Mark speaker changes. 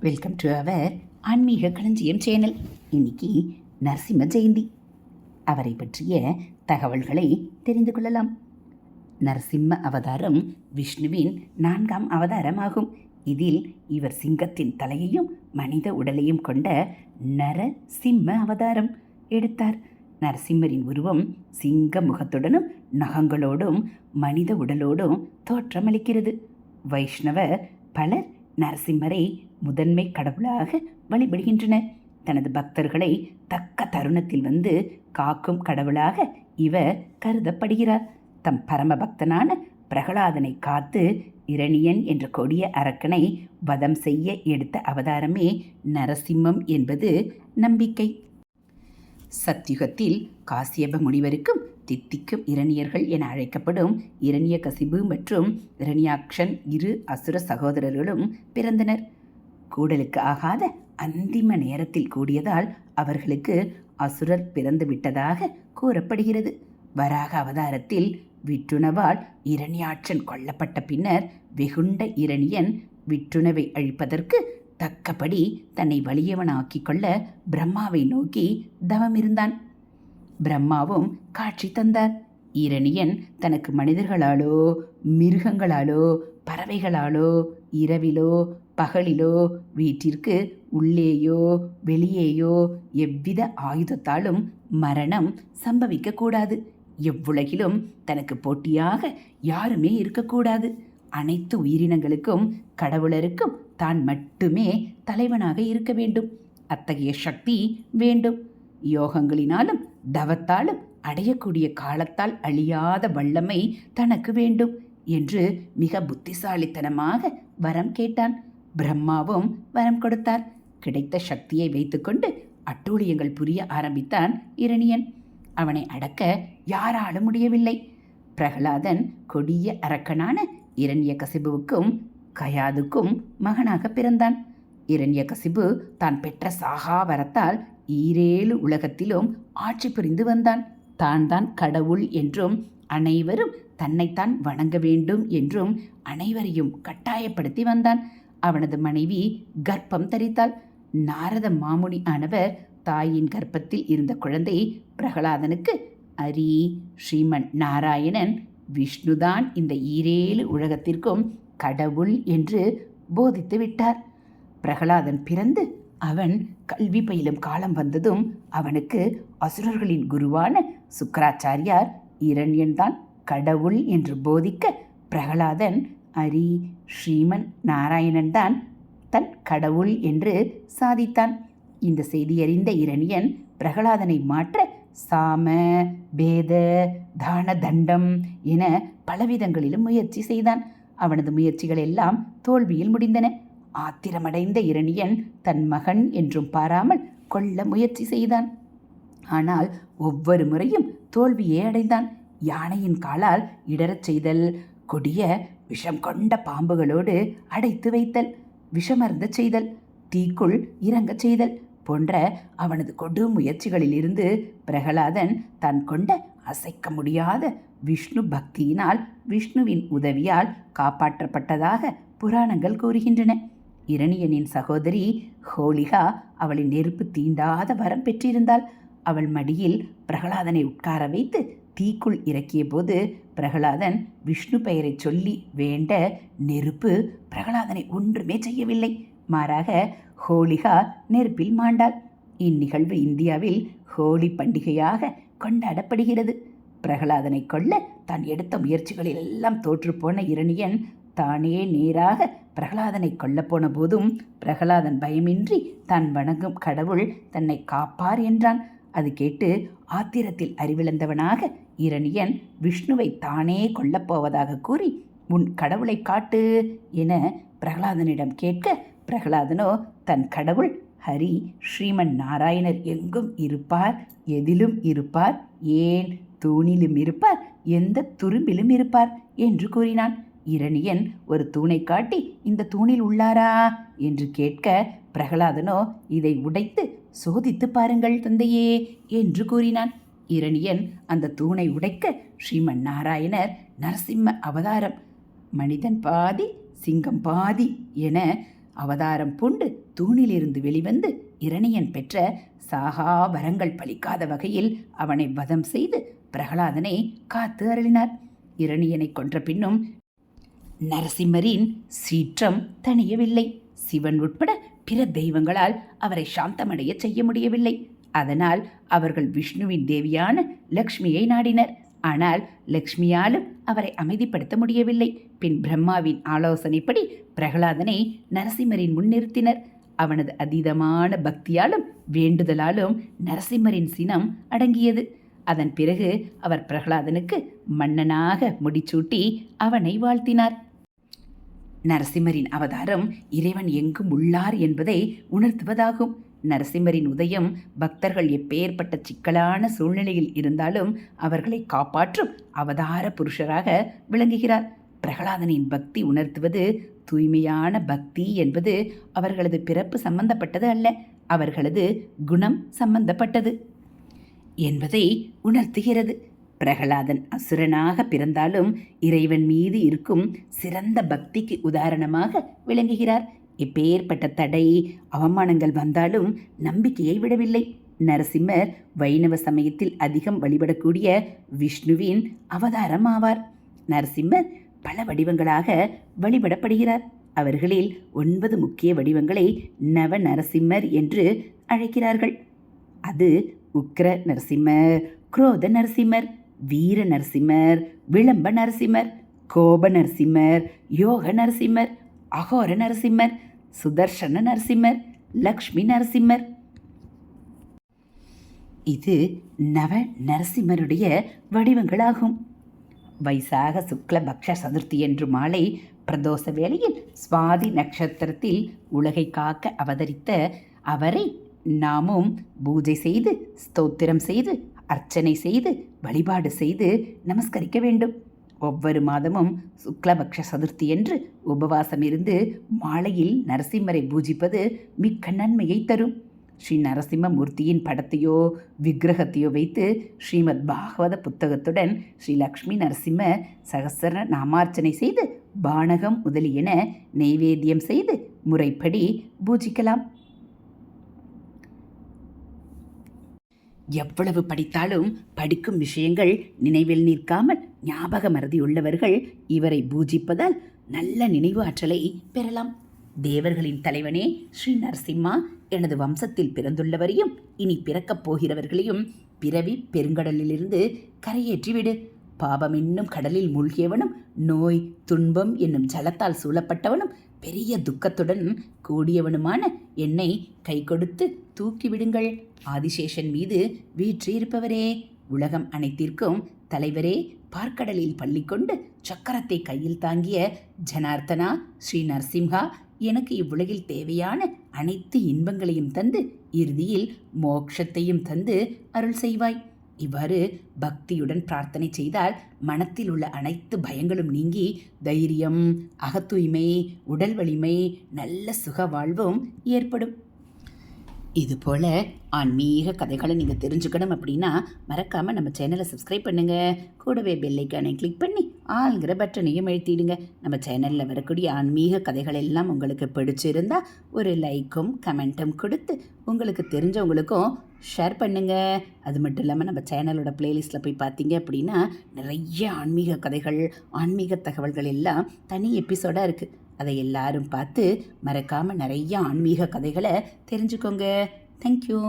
Speaker 1: Welcome to our ஆன்மீக களஞ்சியம் channel இன்னைக்கு நரசிம்ம ஜெயந்தி. அவரை பற்றிய தகவல்களை தெரிந்து கொள்ளலாம். நரசிம்ம அவதாரம் விஷ்ணுவின் நான்காம் அவதாரமாகும். இதில் இவர் சிங்கத்தின் தலையையும் மனித உடலையும் கொண்ட நரசிம்ம அவதாரம் எடுத்தார். நரசிம்மரின் உருவம் சிங்க முகத்துடனும் நகங்களோடும் மனித உடலோடும் தோற்றமளிக்கிறது. வைஷ்ணவ பலர் நரசிம்மரை முதன்மை கடவுளாக வழிபடுகின்றனர் தனது பக்தர்களை தக்க தருணத்தில் வந்து காக்கும் கடவுளாக இவர் கருதப்படுகிறார். தம் பரம பக்தனான பிரகலாதனை காத்து இரணியன் என்ற கொடிய அரக்கனை வதம் செய்ய எடுத்த அவதாரமே நரசிம்மம் என்பது நம்பிக்கை. சத்யுகத்தில் காசியப முனிவருக்கும் தித்திக்கும் இரணியர்கள் என அழைக்கப்படும் இரணிய கசிபு மற்றும் இரணியாக்ஷன் இரு அசுர சகோதரர்களும் பிறந்தனர். கூடலுக்கு ஆகாத அந்திம நேரத்தில் கூடியதால் அவர்களுக்கு அசுரர் பிறந்து விட்டதாக கூறப்படுகிறது. வராக அவதாரத்தில் விற்றுணவால் இரணியாற்றன் கொல்லப்பட்ட பின்னர் வெகுண்ட இரணியன் விற்றுணவை அழிப்பதற்கு தக்கபடி தன்னை வலியவனாக்கிக் கொள்ள பிரம்மாவை நோக்கி தவமிருந்தான் பிரம்மாவும் காட்சி தந்தார். இரணியன் தனக்கு மனிதர்களாலோ மிருகங்களாலோ பறவைகளாலோ இரவிலோ பகலிலோ வீட்டிற்கு உள்ளேயோ வெளியேயோ எவ்வித ஆயுதத்தாலும் மரணம் சம்பவிக்கக்கூடாது எவ்வுலகிலும் தனக்கு போட்டியாக யாருமே இருக்கக்கூடாது அனைத்து உயிரினங்களுக்கும் கடவுளருக்கும் தான் மட்டுமே தலைவனாக இருக்க வேண்டும். அத்தகைய சக்தி வேண்டும். யோகங்களினாலும் தவத்தாலும் அடையக்கூடிய காலத்தால் அழியாத வல்லமை தனக்கு வேண்டும் என்று மிக புத்திசாலித்தனமாக வரம் கேட்டான். பிரம்மாவும் வரம் கொடுத்தார். கிடைத்த சக்தியை வைத்துக்கொண்டு அட்டூழியங்கள் புரிய ஆரம்பித்தான் இரணியன். அவனை அடக்க யாராலும் முடியவில்லை. பிரகலாதன் கொடிய அரக்கனான இரண்ய கசிபுவுக்கும் கயாதுக்கும் மகனாக பிறந்தான். இரண்ய கசிபு தான் பெற்ற சாகா வரத்தால் ஈரேழு உலகத்திலும் ஆட்சி புரிந்து வந்தான். தான் தான் கடவுள் என்றும் அனைவரும் தன்னைத்தான் வணங்க வேண்டும் என்றும் அனைவரையும் கட்டாயப்படுத்தி வந்தான். அவனது மனைவி கர்ப்பம் தரித்தாள். நாரத மாமுனி ஆனவர் தாயின் கர்ப்பத்தில் இருந்த குழந்தை பிரகலாதனுக்கு அரி ஸ்ரீமன் நாராயணன் விஷ்ணுதான் இந்த ஈரேழு உலகத்திற்கும் கடவுள் என்று போதித்து விட்டார். பிரகலாதன் பிறந்து அவன் கல்வி பயிலும் காலம் வந்ததும் அவனுக்கு அசுரர்களின் குருவான சுக்கராச்சாரியார் இரண்யன்தான் கடவுள் என்று போதிக்க பிரகலாதன் அரி ஸ்ரீமன் நாராயணன் தான் தன் கடவுள் என்று சாதித்தான். இந்த செய்தியறிந்த இரணியன் பிரகலாதனை மாற்ற சாம பேத தான தண்டம் என பலவிதங்களிலும் முயற்சி செய்தான். அவனது முயற்சிகள் எல்லாம் தோல்வியில் முடிந்தன. ஆத்திரமடைந்த இரணியன் தன் மகன் என்றும் பாராமல் கொல்ல முயற்சி செய்தான். ஆனால் ஒவ்வொரு முறையும் தோல்வியே அடைந்தான். யானையின் காலால் இடறச் செய்தல் கொடிய விஷம் கொண்ட பாம்புகளோடு அடைத்து வைத்தல் விஷமர்ந்த செய்தல் தீக்குள் இறங்கச் செய்தல் போன்ற அவனது கொடும் முயற்சிகளிலிருந்து பிரகலாதன் தான் கொண்ட அசைக்க முடியாத விஷ்ணு பக்தியினால் விஷ்ணுவின் உதவியால் காப்பாற்றப்பட்டதாக புராணங்கள் கூறுகின்றன. இரணியனின் சகோதரி ஹோலிகா அவளின் நெருப்பு தீண்டாத வரம் பெற்றிருந்தாள். அவள் மடியில் பிரகலாதனை உட்கார வைத்து தீக்குள் இறக்கிய போது பிரகலாதன் விஷ்ணு பெயரை சொல்லி வேண்ட நெருப்பு பிரகலாதனை ஒன்றுமே செய்யவில்லை. மாறாக ஹோலிகா நெருப்பில் மாண்டாள். இந்நிகழ்வு இந்தியாவில் ஹோலி பண்டிகையாக கொண்டாடப்படுகிறது. பிரகலாதனை கொல்ல தான் எடுத்த முயற்சிகளில் எல்லாம் தோற்றுப்போன இரணியன் தானே நேராக பிரகலாதனை கொல்லப்போன போதும் பிரகலாதன் பயமின்றி தான் வணங்கும் கடவுள் தன்னை காப்பார் என்றான். அது கேட்டு ஆத்திரத்தில் அறிவிழந்தவனாக இரணியன் விஷ்ணுவை தானே கொல்லப்போவதாக கூறி உன் கடவுளை காட்டு என பிரகலாதனிடம் கேட்க பிரகலாதனோ தன் கடவுள் ஹரி ஸ்ரீமன் நாராயணர் எங்கும் இருப்பார்? எதிலும் இருப்பார்? ஏன் தூணிலும் இருப்பார்? எந்த துரும்பிலும் இருப்பார்? என்று கூறினான். இரணியன் ஒரு தூணை காட்டி இந்த தூணில் உள்ளாரா? என்று கேட்க பிரகலாதனோ இதை உடைத்து சோதித்து பாருங்கள் தந்தையே என்று கூறினான். இரணியன் அந்த தூணை உடைக்க ஸ்ரீமன் நாராயணர் நரசிம்ம அவதாரம் மனிதன் பாதி சிங்கம் பாதி என அவதாரம் பூண்டு தூணிலிருந்து வெளிவந்து இரணியன் பெற்ற சாகா வரங்கள் பலிக்காத வகையில் அவனை வதம் செய்து பிரகலாதனை காத்து அருளினார். இரணியனை கொன்ற பின்னும் நரசிம்மரின் சீற்றம் தணியவில்லை. சிவன் உட்பட பிற தெய்வங்களால் அவரை சாந்தமடைய செய்ய முடியவில்லை. அதனால் அவர்கள் விஷ்ணுவின் தேவியான லக்ஷ்மியை நாடினர். ஆனால் லக்ஷ்மியாலும் அவரை அமைதிப்படுத்த முடியவில்லை. பின் பிரம்மாவின் ஆலோசனைப்படி பிரகலாதனை நரசிம்மரின் முன் நிறுத்தினர் அவனது அதீதமான பக்தியாலும் வேண்டுதலாலும் நரசிம்மரின் சினம் அடங்கியது. அதன் பிறகு அவர் பிரகலாதனுக்கு மன்னனாக முடிச்சூட்டி அவனை வாழ்த்தினார். நரசிம்மரின் அவதாரம் இறைவன் எங்கும் உள்ளார் என்பதை உணர்த்துவதாகும். நரசிம்மரின் உதயம் பக்தர்கள் எப்பேற்பட்ட சிக்கலான சூழ்நிலையில் இருந்தாலும் அவர்களை காப்பாற்றும் அவதார புருஷராக விளங்குகிறார். பிரகலாதனின் பக்தி உணர்த்துவது தூய்மையான பக்தி என்பது அவர்களது பிறப்பு சம்பந்தப்பட்டது அல்ல அவர்களது குணம் சம்பந்தப்பட்டது என்பதை உணர்த்துகிறது. பிரகலாதன் அசுரனாக பிறந்தாலும் இறைவன் மீது இருக்கும் சிறந்த பக்திக்கு உதாரணமாக விளங்குகிறார். இப்பேற்பட்ட தடை அவமானங்கள் வந்தாலும் நம்பிக்கையை விடவில்லை. நரசிம்மர் வைணவ சமயத்தில் அதிகம் வழிபடக்கூடிய விஷ்ணுவின் அவதாரம் ஆவார் நரசிம்மர் பல வடிவங்களாக வழிபடப்படுகிறார். அவர்களில் ஒன்பது முக்கிய வடிவங்களை நவ நரசிம்மர் என்று அழைக்கிறார்கள். அது உக்ர நரசிம்மர் குரோத நரசிம்மர் வீர நரசிம்மர் விளம்ப நரசிம்மர் கோப நரசிம்மர் யோக நரசிம்மர் அகோர நரசிம்மர் சுதர்ஷன நரசிம்மர் லக்ஷ்மி நரசிம்மர். இது நவ நரசிம்மருடைய வடிவங்களாகும். வைசாக சுக்ல பக்ஷ சதுர்த்தி என்று மாலை பிரதோஷ வேளையில் சுவாதி நட்சத்திரத்தில் உலகை காக்க அவதரித்த அவரை நாமும் பூஜை செய்து ஸ்தோத்திரம் செய்து அர்ச்சனை செய்து வழிபாடு செய்து நமஸ்கரிக்க வேண்டும். ஒவ்வொரு மாதமும் சுக்லபக்ஷ சதுர்த்தி என்று உபவாசம் இருந்து மாலையில் நரசிம்மரை பூஜிப்பது மிக்க நன்மையை தரும். ஸ்ரீ நரசிம்மமூர்த்தியின் படத்தையோ விக்கிரகத்தையோ வைத்து ஸ்ரீமத் பாகவத புத்தகத்துடன் ஸ்ரீ லக்ஷ்மி நரசிம்ம சகசர நாமார்ச்சனை செய்து பானகம் முதலியன நெய்வேத்தியம் செய்து முறைப்படி பூஜிக்கலாம். எவ்வளவு படித்தாலும் படிக்கும் விஷயங்கள் நினைவில் நிற்காமல் ஞாபக மறதி உள்ளவர்கள் இவரை பூஜிப்பதால் நல்ல நினைவு ஆற்றலை பெறலாம். தேவர்களின் தலைவனே ஸ்ரீ நரசிம்மா எனது வம்சத்தில் பிறந்துள்ளவரையும் இனி பிறக்கப் போகிறவர்களையும் பிறவி பெருங்கடலிலிருந்து கரையேற்றிவிடு. பாபம் என்னும் கடலில் மூழ்கியவனும் நோய் துன்பம் என்னும் ஜலத்தால் சூழப்பட்டவனும் பெரிய துக்கத்துடன் கூடியவனுமான என்னை கை கொடுத்து தூக்கிவிடுங்கள். ஆதிசேஷன் மீது வீற்றிருப்பவரே உலகம் அனைத்திற்கும் தலைவரே பார்க்கடலில் பள்ளி கொண்டு சக்கரத்தை கையில் தாங்கிய ஜனார்த்தனா ஸ்ரீ நரசிம்ஹா எனக்கு இவ்வுலகில் தேவையான அனைத்து இன்பங்களையும் தந்து இறுதியில் மோட்சத்தையும் தந்து அருள் செய்வாய். இவ்வாறு பக்தியுடன் பிரார்த்தனை செய்தால் மனத்தில் உள்ள அனைத்து பயங்களும் நீங்கி தைரியம் அகத்தூய்மை உடல் வலிமை நல்ல சுக வாழ்வும் ஏற்படும். இது போல் ஆன்மீக கதைகளை நீங்கள் தெரிஞ்சுக்கணும் அப்படின்னா மறக்காமல் நம்ம சேனலை சப்ஸ்கிரைப் பண்ணுங்கள் கூடவே பெல்லைக்கானை கிளிக் பண்ணி ஆளுங்கிற பட்டனையும் எழுத்திடுங்க நம்ம சேனலில் வரக்கூடிய ஆன்மீக கதைகள் எல்லாம் உங்களுக்கு பிடிச்சிருந்தா ஒரு லைக்கும் கமெண்ட்டும் கொடுத்து உங்களுக்கு தெரிஞ்சவங்களுக்கும் ஷேர் பண்ணுங்கள் அது மட்டும் இல்லாமல் நம்ம சேனலோட ப்ளேலிஸ்ட்டில் போய் பார்த்தீங்க அப்படின்னா நிறைய ஆன்மீக கதைகள் ஆன்மீக தகவல்கள் எல்லாம் தனி எபிசோடாக இருக்குது அதை எல்லாரும் பார்த்து மறக்காமல் நிறைய ஆன்மீக கதைகளை தெரிஞ்சுக்கோங்க. தேங்க்யூ